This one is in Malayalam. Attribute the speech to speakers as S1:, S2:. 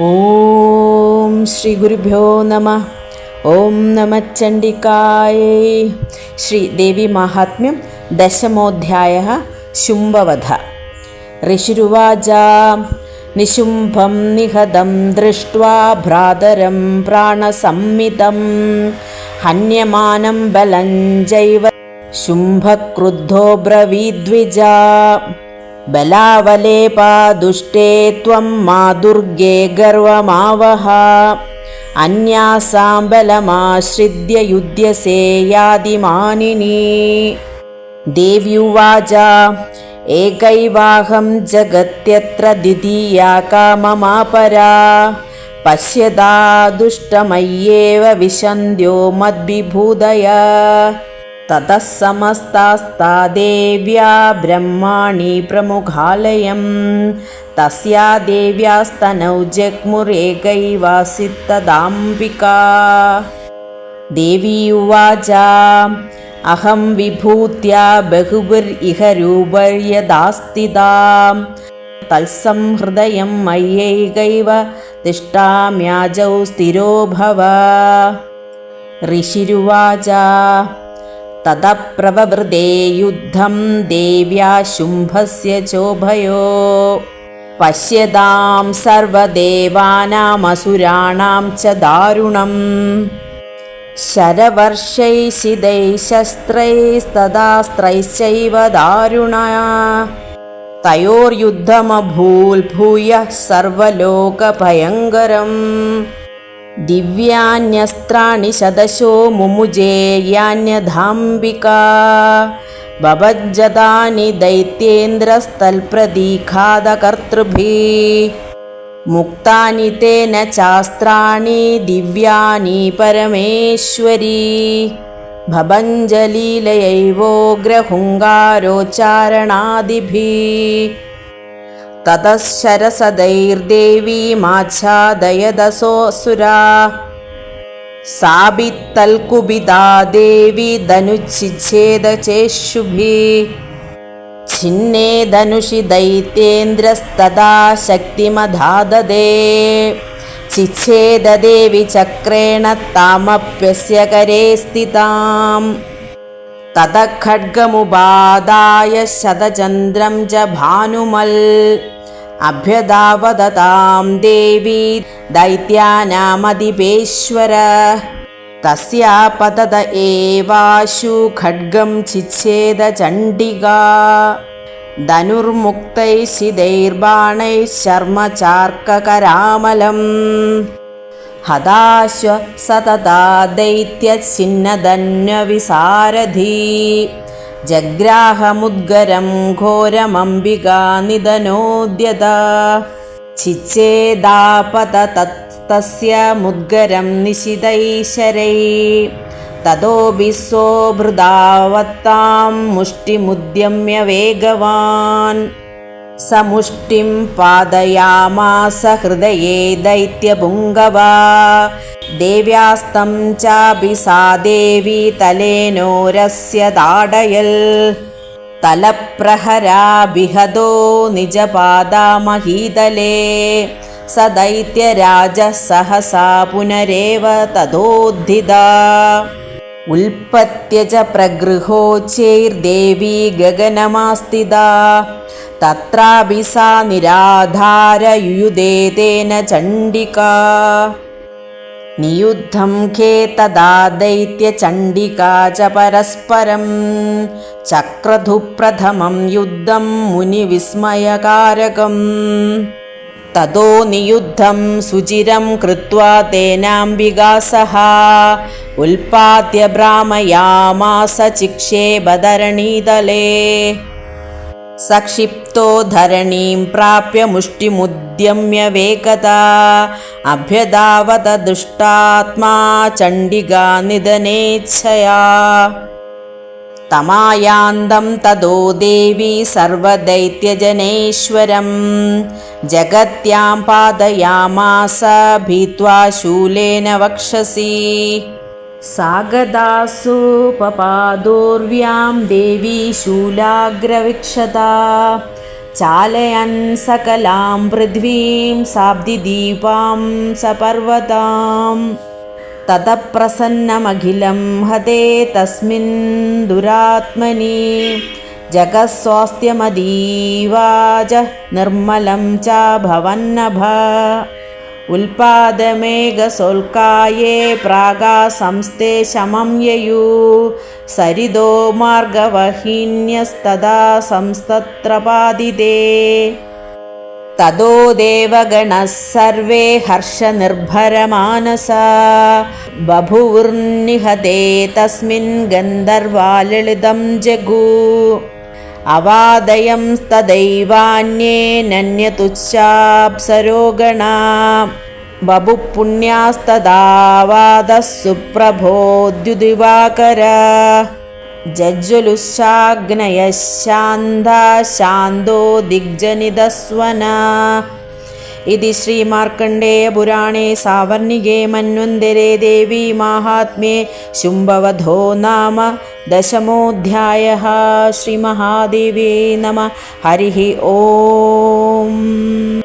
S1: ഓം ശ്രീ ഗുരുഭ്യോ നമ. ഓം നമ ചണ്ഡികായേ. ശ്രീ ദേവി മാഹാത്മ്യം ദശമോധ്യായ ശുംഭവധ. ഋഷിരുവാച നിശുംഭം നിഹതം ദൃഷ്ട്വാ ഭ്രാതരം പ്രാണസംമിതം. ഹന്യമാനം ബലം ജൈവ ശുംഭക്രുദ്ധോ ബ്രവീദ്വിജാ. बलावलेपा दुष्टे त्वं मा दुर्गे गर्वमावह। अन्यासां बलमाश्रित्य युध्यसे यादिमानिनी। देव्युवाच एकैवाहं जगत्यत्र द्वितीया काममापरा। पश्यदा दुष्टमय्येव विशन्द्यो मद्विभूदय। ततः समस्तास्ता देव्या ब्रह्माणि प्रमुखालयं तस्या देव्यास्तनौ जग्मुरेकैवासित्तदाम्बिका देवी उवाच अहं विभूत्या बहुभिरिह रूपर्यदास्तिदां तत्संहृदयं मय्यैकैव तिष्ठाम्याजौ स्थिरो भव ऋषिरुवाच തതപ്രവവൃതേ യുദ്ധം ദേവ്യാ ശുംഭസ്യ ചോഭയോ. പശ്യതാം സർവദേവാനാമസുരാണാം ച ദാരുണം. ശരവർഷൈശിതൈ ശസ്ത്രൈസ്തദാസ്ത്രൈശ്ചൈവ ദാരുണ. തയോർയുദ്ധമഭൂൽ ഭൂയ സർവലോകഭയങ്കരം. दिव्यान्यस्त्राणि शदशो मुमुजे यान्यधाम्बिका। बभज्जतानि दैत्येन्द्रस्तल्प्रदीखादकर्तृभिः मुक्तानि तेन चास्त्राणि दिव्यानि परमेश्वरी। भवञ्जलीलयैवोग्रहुङ्गारोच्चारणादिभिः തതശരസദൈർദേവീമാച്ഛാദയദസോസുരാ സാബിത്തൽകുബിതാ ദേവി ധനുച്ഛിച്ഛേദചേശുഭി ഛിന്നേ ധനുഷി ദൈത്യേന്ദ്രസ്തദാ ശക്തിമധാദദേ ചിച്ഛേദേവി ചക്രേണ താമപ്യസ്യ കരേ സ്ഥിതാം. തത ഖഡ്ഗമുപാദായ ശതചന്ദ്രം ച ഭാനുമൽ. अभ्यदावदतां देवी दैत्यानामधिपेश्वर तस्या पतत एवाशु खड्गं चिच्छेद चण्डिका धनुर्मुक्तैः शिदैर्बाणैः शर्मचार्ककरामलम् हदाश्व सतता दैत्यच्छिन्नधन्यविसारथी जग्राहमुद्गरं घोरमम्बिका निधनोद्यता छिच्छेदापत तस्तस्य मुद्गरं निशितैशरै ततोऽपि सोऽभृदावत्तां मुष्टिमुद्यम्य वेगवान् समुष्टिं पादयामास हृदये दैत्यपुङ्गवा देव्यास्तं चापि सा देवी तलेनोरस्य ताडयल् तलप्रहराभिहदो निजपादामहीतले स दैत्यराजः सहसा पुनरेव ततोद्धिता उल्पत्य च प्रगृहोच्चैर्देवी गगनमास्तिदा तत्रापि सा निराधारयुयुधे तेन चण्डिका नियुद्धं खे तदा दैत्यचण्डिका च परस्परं चक्रधुप्रथमं युद्धं मुनिविस्मयकारकम्। ततो नियुद्धं सुचिरं कृत्वा तेनाम्बिका सह उल्पाद्य भ्रामयामास चिक्षेपधरणीतले सक्षिप्तो धरणीं प्राप्य मुष्टिमुद्यम्य वेगता अभ्यदावत दुष्टात्मा चण्डिका निधनेच्छया तमायान्दं तदो देवी सर्वदैत्यजनेश्वरं जगत्यां पादयामास भीत्वा शूलेन वक्षसि सागदासुपपादोर्व्यां देवी शूलाग्रविक्षता। चालयन् सकलां पृथ्वीं साब्दिदीपां सपर्वताम्। ततः प्रसन्नमखिलं हते तस्मिन् दुरात्मनि। जगत्स्वास्थ्यमदीवाच निर्मलं च भवन्नभ उल्पादमेघसोल्काये प्रागा संस्थे शमं ययु सरिदो मार्गवहिन्यस्तदा संस्तत्र पादिते ततो देवगणः सर्वे हर्षनिर्भरमानसा बभुवुर्निहते तस्मिन् गन्धर्वा ललितं जगु अवादयंस्तदैवान्येनन्यतुच्छाप्सरोगणा बभुपुण्यास्तदा वादः सुप्रभोद्युदिवाकर जज्जुलुश्चाग्नयः शान्दा शान्दो दिग्जनिदस्वना इति श्रीमार्कण्डेयपुराणे सावर्णिके मन्वन्तरे देवी माहात्म्ये शुम्भवधो नाम दशमोऽध्यायः श्रीमहादेवे नमः हरिः ॐ